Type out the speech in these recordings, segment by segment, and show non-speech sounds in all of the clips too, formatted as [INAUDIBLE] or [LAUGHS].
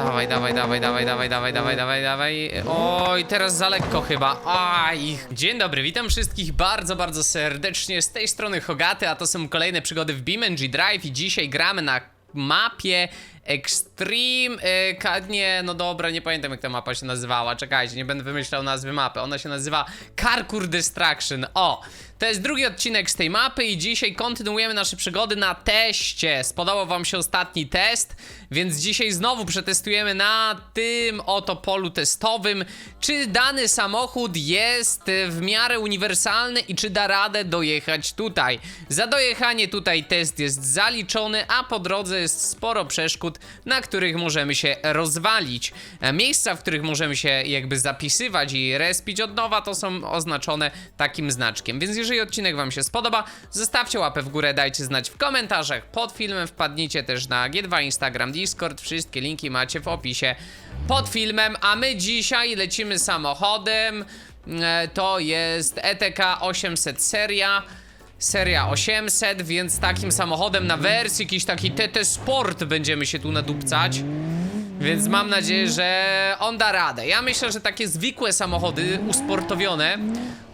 Dawaj, dawaj, dawaj, dawaj, dawaj, dawaj, dawaj, dawaj, dawaj. Oj, teraz za lekko chyba. Aj. Dzień dobry, witam wszystkich bardzo, bardzo serdecznie. Z tej strony Hogaty, a to są kolejne przygody w BeamNG Drive i dzisiaj gramy na mapie Extreme. Ka- nie, no dobra, nie pamiętam jak ta mapa się nazywała. Czekajcie, nie będę wymyślał nazwy mapy. Ona się nazywa Carcour Destruction. O, to jest drugi odcinek z tej mapy i dzisiaj kontynuujemy nasze przygody na teście. Spodobał wam się ostatni test, więc dzisiaj znowu przetestujemy na tym oto polu testowym, czy dany samochód jest w miarę uniwersalny i czy da radę dojechać tutaj. Za dojechanie tutaj test jest zaliczony, a po drodze jest sporo przeszkód, na których możemy się rozwalić. E, Miejsca, w których możemy się jakby zapisywać i respić od nowa, to są oznaczone takim znaczkiem. Więc jeżeli odcinek Wam się spodoba, zostawcie łapę w górę, dajcie znać w komentarzach. Pod filmem, wpadnijcie też na G2, Instagram, Discord, wszystkie linki macie w opisie. Pod filmem, a my dzisiaj lecimy samochodem, E, to jest ETK 800 seria, seria 800, więc takim samochodem na wersji, jakiś taki TT Sport będziemy się tu nadupcać. Więc mam nadzieję, że on da radę. Ja myślę, że takie zwykłe samochody usportowione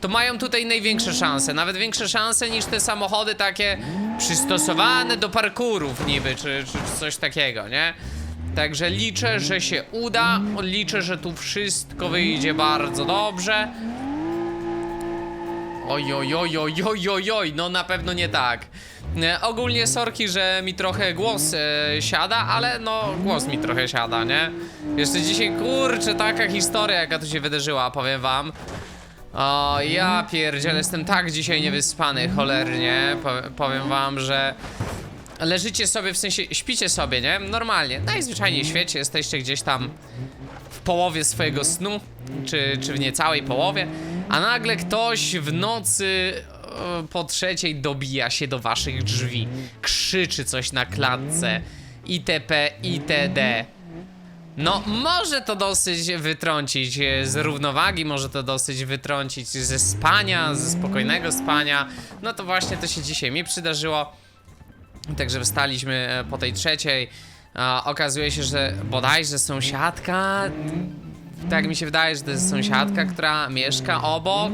to mają tutaj największe szanse. Nawet większe szanse niż te samochody takie przystosowane do parkurów niby, czy, czy coś takiego, nie? Także liczę, że się uda. Liczę, że tu wszystko wyjdzie bardzo dobrze. Oj, oj, oj, oj, oj, oj, oj, no na pewno nie tak. E, ogólnie sorki, że mi trochę głos e, siada, ale no głos mi trochę siada, nie? Jeszcze dzisiaj, kurczę, taka historia, jaka tu się wydarzyła, powiem wam. O, ja pierdzielę, jestem tak dzisiaj niewyspany, cholernie. Pow- powiem wam, że leżycie sobie, w sensie śpicie sobie, nie? Normalnie, najzwyczajniej w świecie, jesteście gdzieś tam w połowie swojego snu, czy, czy w niecałej połowie, a nagle ktoś w nocy e, po trzeciej dobija się do waszych drzwi, krzyczy coś na klatce, itp, itd. No, może to dosyć wytrącić e, z równowagi, może to dosyć wytrącić ze spania, ze spokojnego spania. No to właśnie to się dzisiaj mi przydarzyło. Także wstaliśmy e, po tej trzeciej. Okazuje się, że bodajże sąsiadka. Tak mi się wydaje, że to jest sąsiadka, która mieszka obok.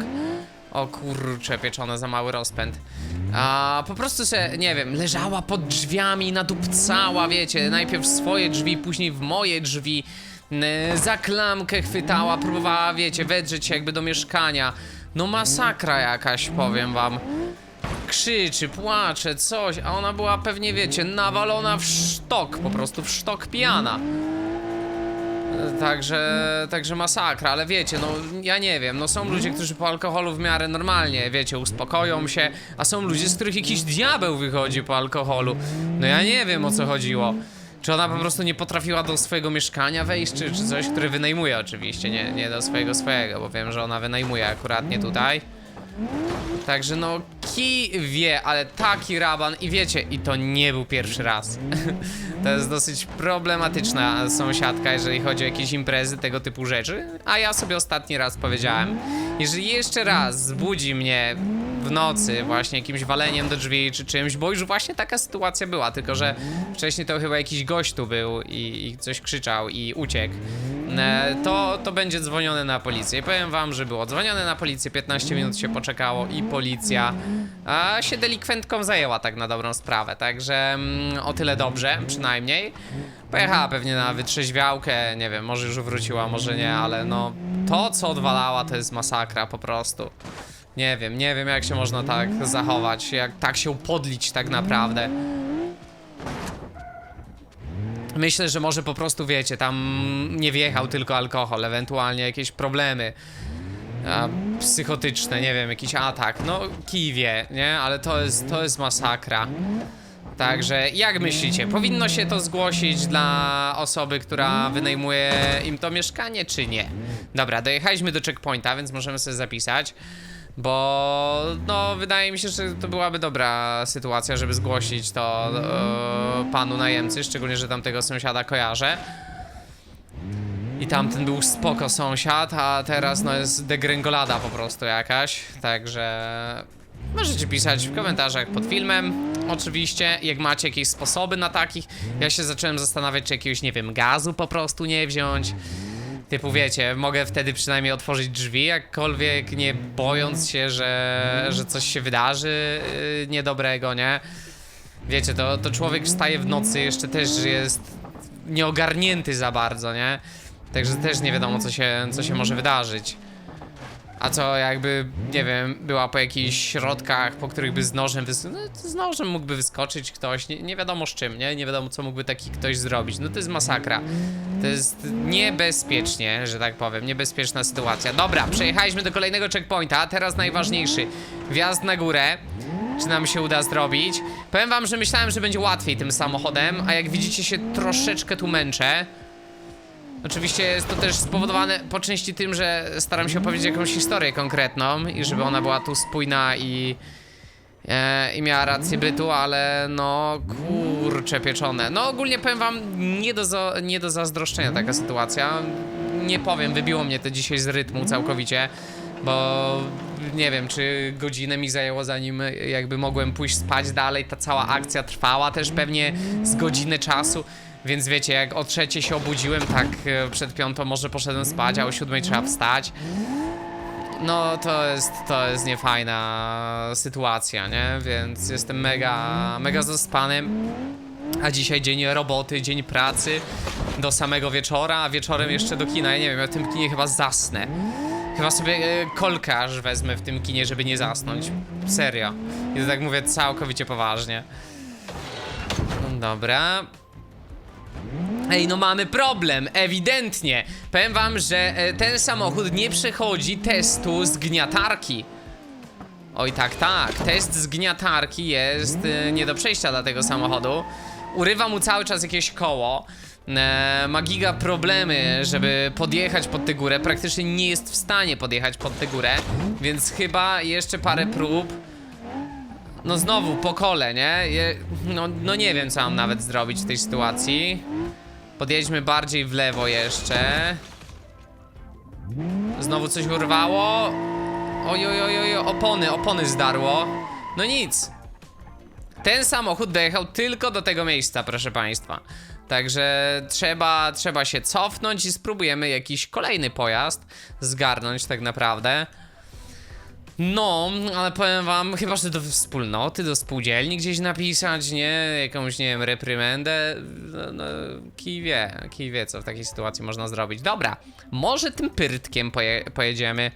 O kurcze, pieczone za mały rozpęd. A, po prostu się, nie wiem, leżała pod drzwiami, nadupcała, wiecie, najpierw swoje drzwi, później w moje drzwi. Za klamkę chwytała, próbowała, wiecie, wedrzeć się jakby do mieszkania. No masakra jakaś, powiem wam krzyczy, płacze, coś, a ona była pewnie, wiecie, nawalona w sztok, po prostu w sztok pijana. Także, także masakra, ale wiecie, no ja nie wiem, no są ludzie, którzy po alkoholu w miarę normalnie, wiecie, uspokoją się, a są ludzie, z których jakiś diabeł wychodzi po alkoholu. No ja nie wiem o co chodziło. Czy ona po prostu nie potrafiła do swojego mieszkania wejść, czy, czy coś, które wynajmuje oczywiście, nie, nie do swojego swojego, bo wiem, że ona wynajmuje akuratnie tutaj. Także no, kij wie, ale taki raban i wiecie, i to nie był pierwszy raz. [LAUGHS] to jest dosyć problematyczna sąsiadka, jeżeli chodzi o jakieś imprezy, tego typu rzeczy. A ja sobie ostatni raz powiedziałem, jeżeli jeszcze raz zbudzi mnie w nocy właśnie jakimś waleniem do drzwi czy czymś, bo już właśnie taka sytuacja była, tylko że wcześniej to chyba jakiś gość tu był i, i coś krzyczał i uciekł, e, to, to będzie dzwonione na policję. I powiem wam, że było dzwonione na policję, 15 minut się poczekało i policja a, się delikwentką zajęła tak na dobrą sprawę, także mm, o tyle dobrze, przynajmniej. Pojechała pewnie na wytrzeźwiałkę, nie wiem, może już wróciła, może nie, ale no to co odwalała to jest masakra po prostu. Nie wiem, nie wiem jak się można tak zachować, jak tak się podlić tak naprawdę. Myślę, że może po prostu wiecie, tam nie wjechał tylko alkohol, ewentualnie jakieś problemy a, psychotyczne, nie wiem, jakiś atak. No, kij wie, nie? Ale to jest, to jest masakra. Także jak myślicie, powinno się to zgłosić dla osoby, która wynajmuje im to mieszkanie, czy nie? Dobra, dojechaliśmy do checkpointa, więc możemy sobie zapisać. Bo no, wydaje mi się, że to byłaby dobra sytuacja, żeby zgłosić to e, panu najemcy, szczególnie, że tamtego sąsiada kojarzę. I tamten był spoko sąsiad, a teraz no jest degrengolada po prostu jakaś, także możecie pisać w komentarzach pod filmem, Oczywiście, jak macie jakieś sposoby na takich, ja się zacząłem zastanawiać, czy jakiegoś, nie wiem, gazu po prostu nie wziąć. Typu wiecie, mogę wtedy przynajmniej otworzyć drzwi, jakkolwiek nie bojąc się, że, że coś się wydarzy yy, niedobrego, nie? Wiecie, to, to człowiek wstaje w nocy, jeszcze też jest nieogarnięty za bardzo, nie? Także też nie wiadomo, co się, co się może wydarzyć. A co jakby, nie wiem, była po jakichś środkach, po których by z nożem wys... no, z nożem mógłby wyskoczyć ktoś, nie, nie wiadomo z czym, nie? Nie wiadomo, co mógłby taki ktoś zrobić. No to jest masakra. To jest niebezpiecznie, że tak powiem, niebezpieczna sytuacja. Dobra, przejechaliśmy do kolejnego checkpointa, a teraz najważniejszy. Wjazd na górę. Czy nam się uda zrobić? Powiem wam, że myślałem, że będzie łatwiej tym samochodem, a jak widzicie się troszeczkę tu męczę. Oczywiście jest to też spowodowane po części tym, że staram się opowiedzieć jakąś historię konkretną i żeby ona była tu spójna i, e, i miała rację bytu, ale no kurcze pieczone. No ogólnie powiem wam, nie do, nie do zazdroszczenia taka sytuacja. Nie powiem, wybiło mnie to dzisiaj z rytmu całkowicie, bo nie wiem, czy godzinę mi zajęło zanim jakby mogłem pójść spać dalej. Ta cała akcja trwała też pewnie z godziny czasu. Więc wiecie, jak o trzeciej się obudziłem, tak e, przed piątą może poszedłem spać, a o siódmej trzeba wstać. No to jest, to jest niefajna sytuacja, nie? Więc jestem mega, mega zaspany. A dzisiaj dzień roboty, dzień pracy do samego wieczora, a wieczorem jeszcze do kina. Ja nie wiem, ja w tym kinie chyba zasnę. Chyba sobie e, kolkę aż wezmę w tym kinie, żeby nie zasnąć. Serio. I to tak mówię całkowicie poważnie. No Dobra. Ej, no mamy problem, ewidentnie. Powiem wam, że e, ten samochód nie przechodzi testu zgniatarki. Oj, tak, tak. Test zgniatarki jest e, nie do przejścia dla tego samochodu. Urywa mu cały czas jakieś koło. E, ma giga problemy, żeby podjechać pod tę górę. Praktycznie nie jest w stanie podjechać pod tę górę. Więc chyba jeszcze parę prób. No znowu, po kole, nie? Je, no, no nie wiem, co mam nawet zrobić w tej sytuacji. Podjedźmy bardziej w lewo jeszcze. Znowu coś urwało. Oj, oj, oj, oj, opony, opony zdarło. No nic. Ten samochód dojechał tylko do tego miejsca, proszę państwa. Także trzeba, trzeba się cofnąć i spróbujemy jakiś kolejny pojazd zgarnąć tak naprawdę. No, ale powiem wam, chyba że do wspólnoty, do spółdzielni gdzieś napisać, nie? Jakąś, nie wiem, reprymendę. No, no kij wie, kij wie, co w takiej sytuacji można zrobić. Dobra, może tym pyrtkiem poje pojedziemy.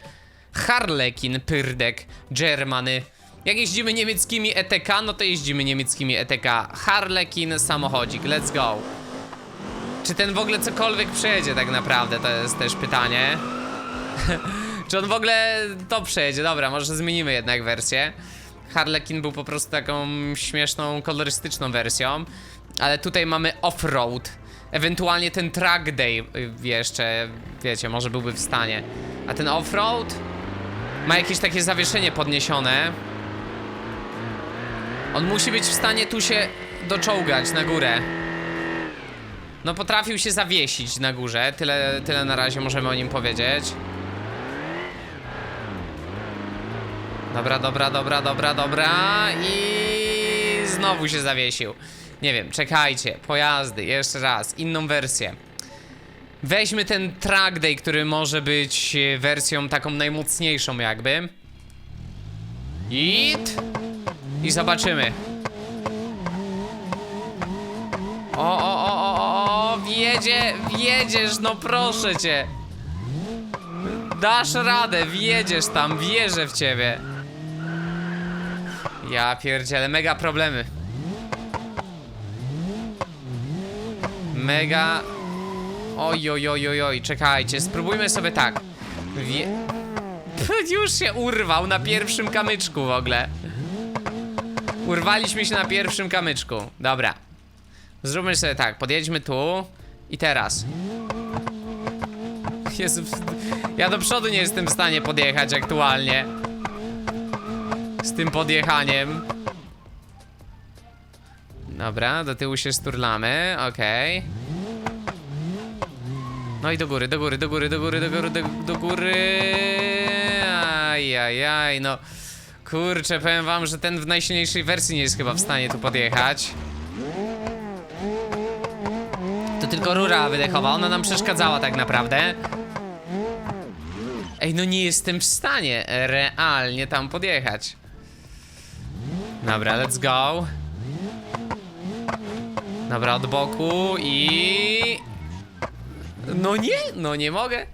Harlekin, pyrdek, Germany. Jak jeździmy niemieckimi ETK, no to jeździmy niemieckimi ETK. Harlekin, samochodzik, let's go. Czy ten w ogóle cokolwiek przejedzie tak naprawdę, to jest też pytanie. [LAUGHS] Czy on w ogóle to przejedzie? Dobra, może zmienimy jednak wersję. Harlekin był po prostu taką śmieszną, kolorystyczną wersją. Ale tutaj mamy off-road. Ewentualnie ten track day jeszcze, wiecie, może byłby w stanie. A ten off-road ma jakieś takie zawieszenie podniesione. On musi być w stanie tu się doczołgać na górę. No potrafił się zawiesić na górze, tyle, tyle na razie możemy o nim powiedzieć. Dobra, dobra, dobra, dobra, dobra i znowu się zawiesił. Nie wiem, czekajcie, pojazdy, jeszcze raz, inną wersję. Weźmy ten track day, który może być e, wersją taką najmocniejszą jakby. I i zobaczymy. O, o, o, o, o, o, wjedzie, wjedziesz, no proszę cię. Dasz radę, wjedziesz tam, wierzę w ciebie. Ja pierdzielę, mega problemy. Mega... Oj, oj, oj, oj, oj, czekajcie, spróbujmy sobie tak. Wie... Już się urwał na pierwszym kamyczku w ogóle. Urwaliśmy się na pierwszym kamyczku. Dobra. Zróbmy sobie tak, podjedźmy tu i teraz. Jezu, ja do przodu nie jestem w stanie podjechać aktualnie. Z tym podjechaniem. Dobra, do tyłu się sturlamy, okej. No i do góry, do góry, do góry, do góry, do góry, do, do góry. Ajajaj, no. Kurczę, powiem wam, że ten w najsilniejszej wersji nie jest chyba w stanie tu podjechać. To tylko rura wydechowa, ona nam przeszkadzała tak naprawdę. Ej, no nie jestem w stanie realnie tam podjechać. Dobra, let's go. Dobra, od boku i... No nie, no nie mogę.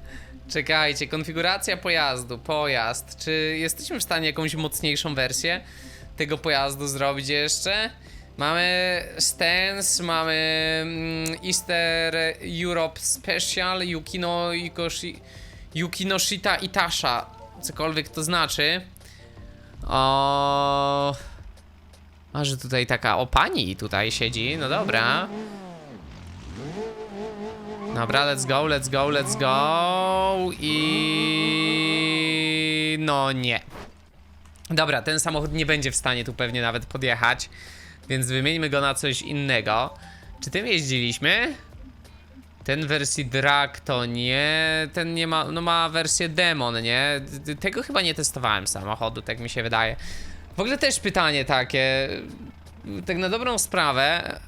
Czekajcie, konfiguracja pojazdu, pojazd. Czy jesteśmy w stanie jakąś mocniejszą wersję tego pojazdu zrobić jeszcze? Mamy stance, mamy mm, Easter Europe Special, Yukino Ikoshi, Yukinoshita Itasha, cokolwiek to znaczy. O... A, że tutaj taka o pani tutaj siedzi, no dobra. Dobra, let's go, let's go, let's go i... No nie. Dobra, ten samochód nie będzie w stanie tu pewnie nawet podjechać, więc wymieńmy go na coś innego. Czy tym jeździliśmy? Ten wersji drag to nie, ten nie ma, no ma wersję demon, nie? Tego chyba nie testowałem samochodu, tak mi się wydaje. W ogóle też pytanie takie, tak na dobrą sprawę,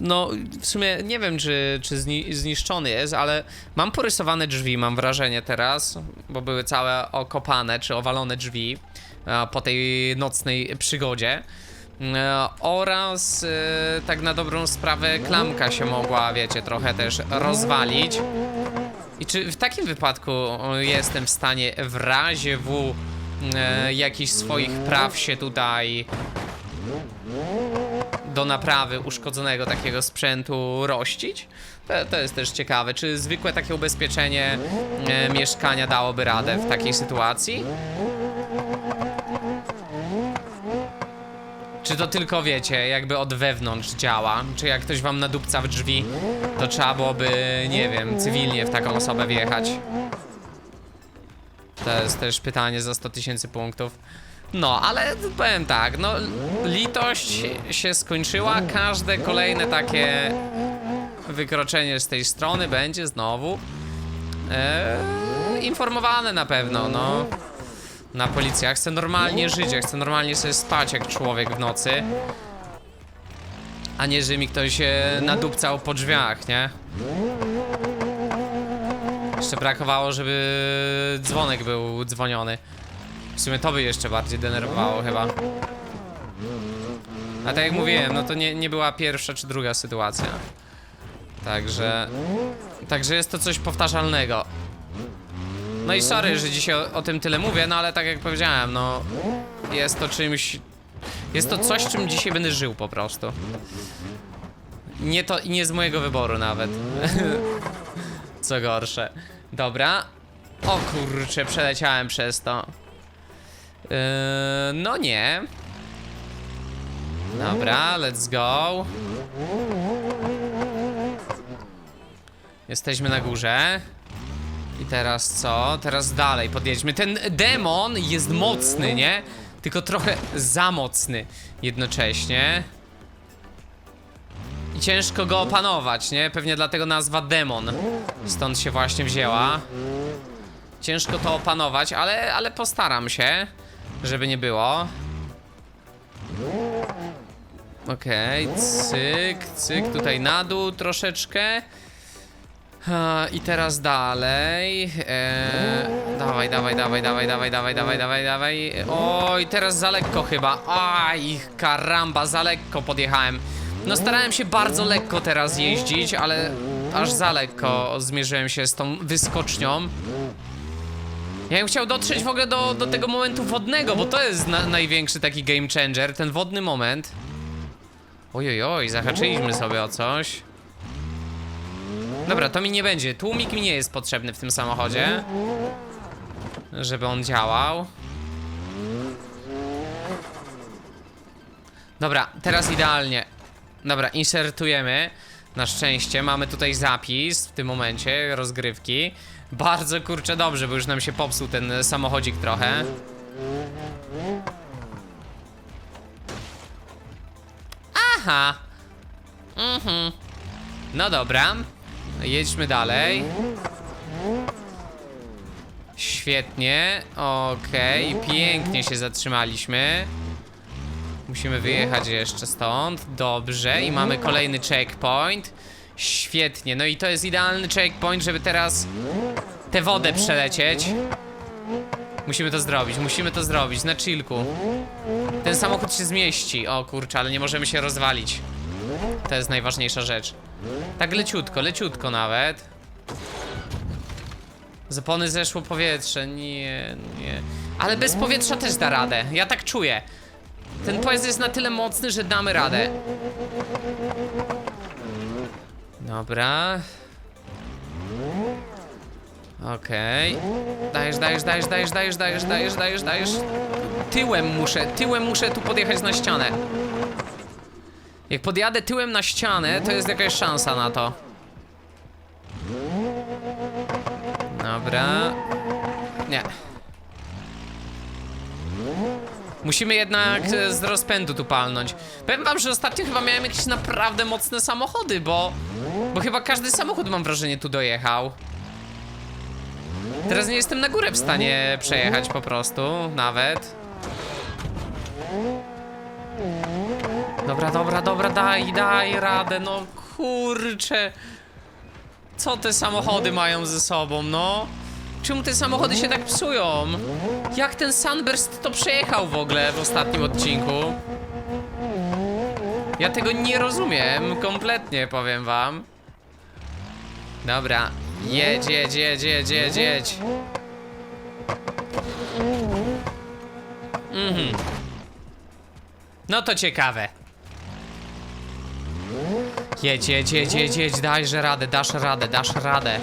no, w sumie nie wiem, czy, czy zni zniszczony jest, ale mam porysowane drzwi, mam wrażenie teraz, bo były całe okopane czy owalone drzwi e, po tej nocnej przygodzie. E, oraz e, tak na dobrą sprawę klamka się mogła, wiecie, trochę też rozwalić. I czy w takim wypadku jestem w stanie w razie W e, jakichś swoich praw się tutaj do naprawy uszkodzonego takiego sprzętu rościć? To, to jest też ciekawe. Czy zwykłe takie ubezpieczenie e, mieszkania dałoby radę w takiej sytuacji? Czy to tylko wiecie, jakby od wewnątrz działa? Czy jak ktoś wam nadupca w drzwi, to trzeba byłoby, nie wiem, cywilnie w taką osobę wjechać? To jest też pytanie za 100 tysięcy punktów. No, ale powiem tak, no litość się skończyła. Każde kolejne takie wykroczenie z tej strony będzie znowu e, informowane na pewno, no. Na policji. Ja chcę normalnie żyć, ja chcę normalnie sobie spać jak człowiek w nocy. A nie, że mi ktoś e, nadupcał po drzwiach, nie? Jeszcze brakowało, żeby dzwonek był dzwoniony. W sumie to by jeszcze bardziej denerwowało chyba. A tak jak mówiłem, no to nie, nie była pierwsza czy druga sytuacja. Także... Także jest to coś powtarzalnego. No i sorry, że dzisiaj o, o tym tyle mówię, no ale tak jak powiedziałem, no... Jest to czymś... Jest to coś, czym dzisiaj będę żył po prostu. Nie to... nie z mojego wyboru nawet. [LAUGHS] Co gorsze. Dobra. O kurczę, przeleciałem przez to. Yy, no nie. Dobra, let's go. Jesteśmy na górze. I teraz co? Teraz dalej podjedźmy. Ten demon jest mocny, nie? Tylko trochę za mocny jednocześnie. Ciężko go opanować, nie? Pewnie dlatego nazwa demon. Stąd się właśnie wzięła. Ciężko to opanować, ale, ale postaram się, żeby nie było. Okej, cyk, cyk, tutaj na dół troszeczkę. I teraz dalej. Eee, dawaj, dawaj, dawaj, dawaj, dawaj, dawaj, dawaj, dawaj, dawaj. Oj, teraz za lekko chyba. Aj, karamba, za lekko podjechałem. No starałem się bardzo lekko teraz jeździć, ale aż za lekko zmierzyłem się z tą wyskocznią. Ja bym chciał dotrzeć w ogóle do, do tego momentu wodnego, bo to jest na, największy taki game changer, ten wodny moment. Ojojoj, zahaczyliśmy sobie o coś. Dobra, to mi nie będzie. Tłumik mi nie jest potrzebny w tym samochodzie. Żeby on działał. Dobra, teraz idealnie. Dobra, insertujemy. Na szczęście mamy tutaj zapis w tym momencie rozgrywki. Bardzo kurczę dobrze, bo już nam się popsuł ten samochodzik trochę. Aha. Mhm. No dobra. Jedźmy dalej. Świetnie, okej, pięknie się zatrzymaliśmy. Musimy wyjechać jeszcze stąd, dobrze, i mamy kolejny checkpoint. Świetnie, no i to jest idealny checkpoint, żeby teraz tę wodę przelecieć. Musimy to zrobić, musimy to zrobić, na chillku. Ten samochód się zmieści, o kurczę, ale nie możemy się rozwalić. To jest najważniejsza rzecz. Tak leciutko, leciutko nawet. Z opony zeszło powietrze, nie, nie. Ale bez powietrza też da radę, ja tak czuję. Ten pojazd jest na tyle mocny, że damy radę. Dobra. Okej. Dajesz, dajesz, dajesz, dajesz, dajesz, dajesz, dajesz, dajesz, dajesz. Tyłem muszę, tyłem muszę tu podjechać na ścianę. Jak podjadę tyłem na ścianę, to jest jakaś szansa na to. Dobra. Nie. Musimy jednak e, z rozpędu tu palnąć. Powiem wam, że ostatnio chyba miałem jakieś naprawdę mocne samochody, bo... Bo chyba każdy samochód, mam wrażenie, tu dojechał. Teraz nie jestem na górę w stanie przejechać po prostu, nawet. Dobra, dobra, dobra, daj, daj radę, no kurczę. Co te samochody mają ze sobą, no? Czemu te samochody się tak psują? Jak ten Sunburst to przejechał w ogóle w ostatnim odcinku? Ja tego nie rozumiem kompletnie, powiem wam. Dobra, jedź, jedź, jedź, jedź, jedź, jedź. Mhm. No to ciekawe. Jedź, jedź, jedź, jedź, jedź, dajże radę, dasz radę, dasz radę.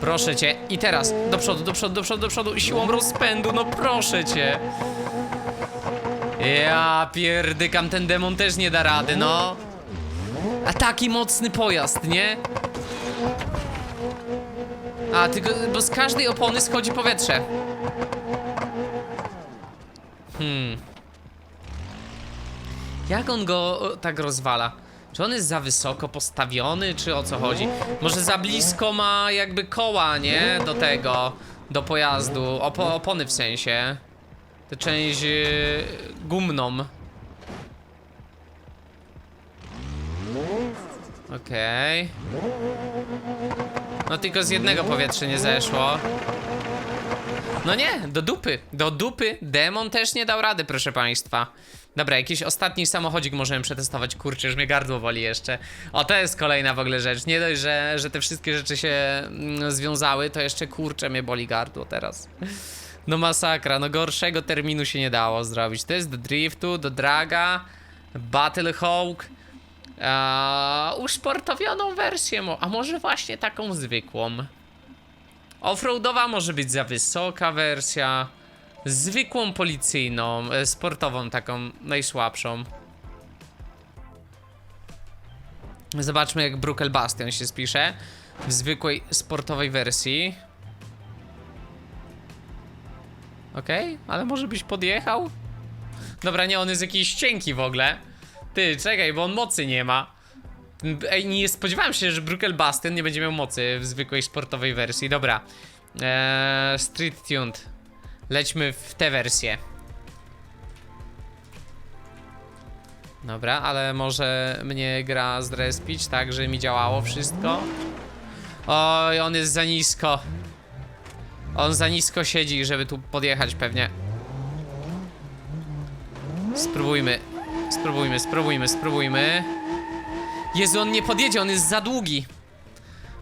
Proszę cię. I teraz, do przodu, do przodu, do przodu, do przodu, siłą rozpędu, no proszę cię. Ja pierdykam, ten demon też nie da rady, no. A taki mocny pojazd, nie? A, tylko, bo z każdej opony schodzi powietrze. Hmm. Jak on go tak rozwala? Czy on jest za wysoko postawiony, czy o co chodzi? Może za blisko ma jakby koła, nie? Do tego, do pojazdu, Opo opony w sensie. Tę część yy, gumną. Okej. No tylko z jednego powietrze nie zeszło. No nie, do dupy, do dupy. Demon też nie dał rady, proszę państwa. Dobra, jakiś ostatni samochodzik możemy przetestować. Kurczę, już mnie gardło woli jeszcze. O, to jest kolejna w ogóle rzecz. Nie dość, że, że te wszystkie rzeczy się mm, związały, to jeszcze kurczę mnie boli gardło teraz. No masakra, no gorszego terminu się nie dało zrobić. To jest do driftu, do draga, Battle Hawk. Eee, usportowioną wersję, a może właśnie taką zwykłą. Offroadowa może być za wysoka wersja. Zwykłą policyjną, e, sportową, taką najsłabszą. Zobaczmy, jak Brukel Bastion się spisze w zwykłej sportowej wersji. Okej, ale może byś podjechał? Dobra, nie, on jest jakiś cienki w ogóle. Ty, czekaj, bo on mocy nie ma. Ej, nie spodziewałem się, że Brukel Bastion nie będzie miał mocy w zwykłej sportowej wersji. Dobra. Eee, street Tuned. Lećmy w tę wersję. Dobra, ale może mnie gra zrespić, tak, że mi działało wszystko. Oj, on jest za nisko. On za nisko siedzi, żeby tu podjechać pewnie. Spróbujmy. Spróbujmy, spróbujmy, spróbujmy. Jezu, on nie podjedzie, on jest za długi.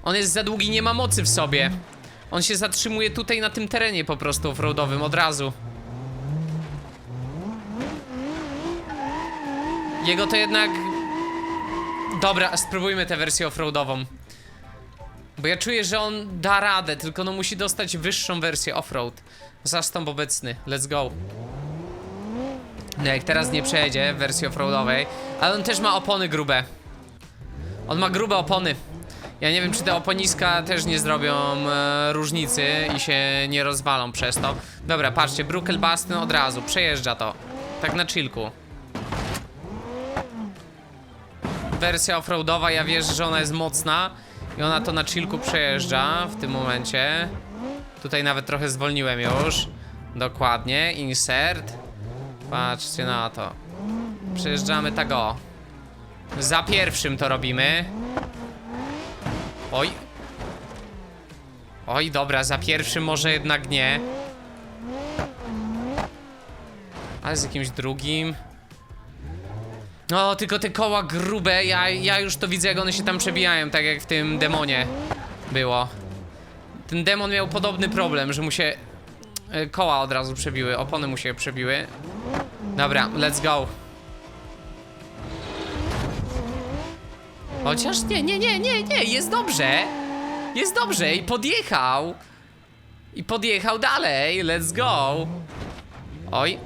On jest za długi, nie ma mocy w sobie. On się zatrzymuje tutaj na tym terenie po prostu offroadowym od razu. Jego to jednak... Dobra, spróbujmy tę wersję offroadową. Bo ja czuję, że on da radę, tylko no musi dostać wyższą wersję offroad. Zastąp obecny, let's go. No jak teraz nie przejdzie w wersji offroadowej, ale on też ma opony grube. On ma grube opony. Ja nie wiem, czy te oponiska też nie zrobią e, różnicy i się nie rozwalą przez to. Dobra, patrzcie, Bastion od razu, przejeżdża to. Tak na chillku. Wersja offroadowa, ja wierzę, że ona jest mocna i ona to na chillku przejeżdża w tym momencie. Tutaj nawet trochę zwolniłem już. Dokładnie, insert. Patrzcie na to. Przejeżdżamy tak o. Za pierwszym to robimy. Oj. Oj, dobra, za pierwszym może jednak nie. Ale z jakimś drugim. No, tylko te koła grube, ja, ja już to widzę, jak one się tam przebijają, tak jak w tym demonie było. Ten demon miał podobny problem, że mu się e, koła od razu przebiły, opony mu się przebiły. Dobra, let's go. Chociaż nie, nie, nie, nie, nie, jest dobrze. Jest dobrze i podjechał. I podjechał dalej, let's go. Oj.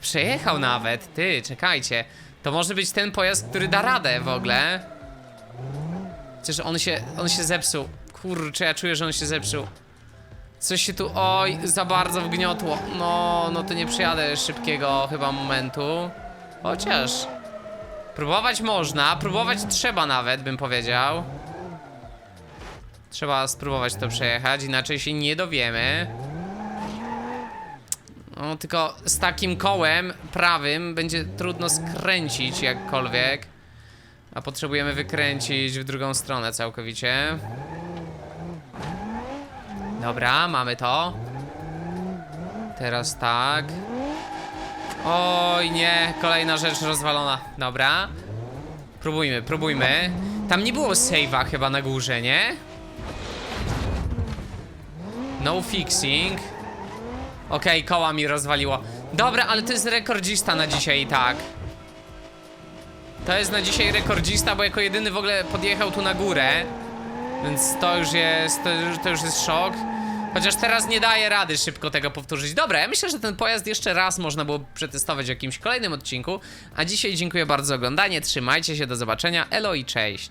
Przejechał nawet, ty, czekajcie. To może być ten pojazd, który da radę w ogóle. Chociaż on się, on się zepsuł. Kurczę, ja czuję, że on się zepsuł. Coś się tu, oj, za bardzo wgniotło. No, no to nie przyjadę szybkiego chyba momentu. Chociaż... Próbować można, próbować trzeba nawet, bym powiedział. Trzeba spróbować to przejechać, inaczej się nie dowiemy. No, tylko z takim kołem prawym będzie trudno skręcić jakkolwiek. A potrzebujemy wykręcić w drugą stronę całkowicie. Dobra, mamy to. Teraz tak. Oj nie, kolejna rzecz rozwalona. Dobra. Próbujmy, próbujmy. Tam nie było save'a chyba na górze, nie? No fixing. Okej, koła mi rozwaliło. Dobra, ale to jest rekordzista na dzisiaj i tak. To jest na dzisiaj rekordzista, bo jako jedyny w ogóle podjechał tu na górę. Więc to już jest, to już, to już jest szok. Chociaż teraz nie daje rady szybko tego powtórzyć. Dobra, ja myślę, że ten pojazd jeszcze raz można było przetestować w jakimś kolejnym odcinku. A dzisiaj dziękuję bardzo za oglądanie, trzymajcie się, do zobaczenia, elo i cześć.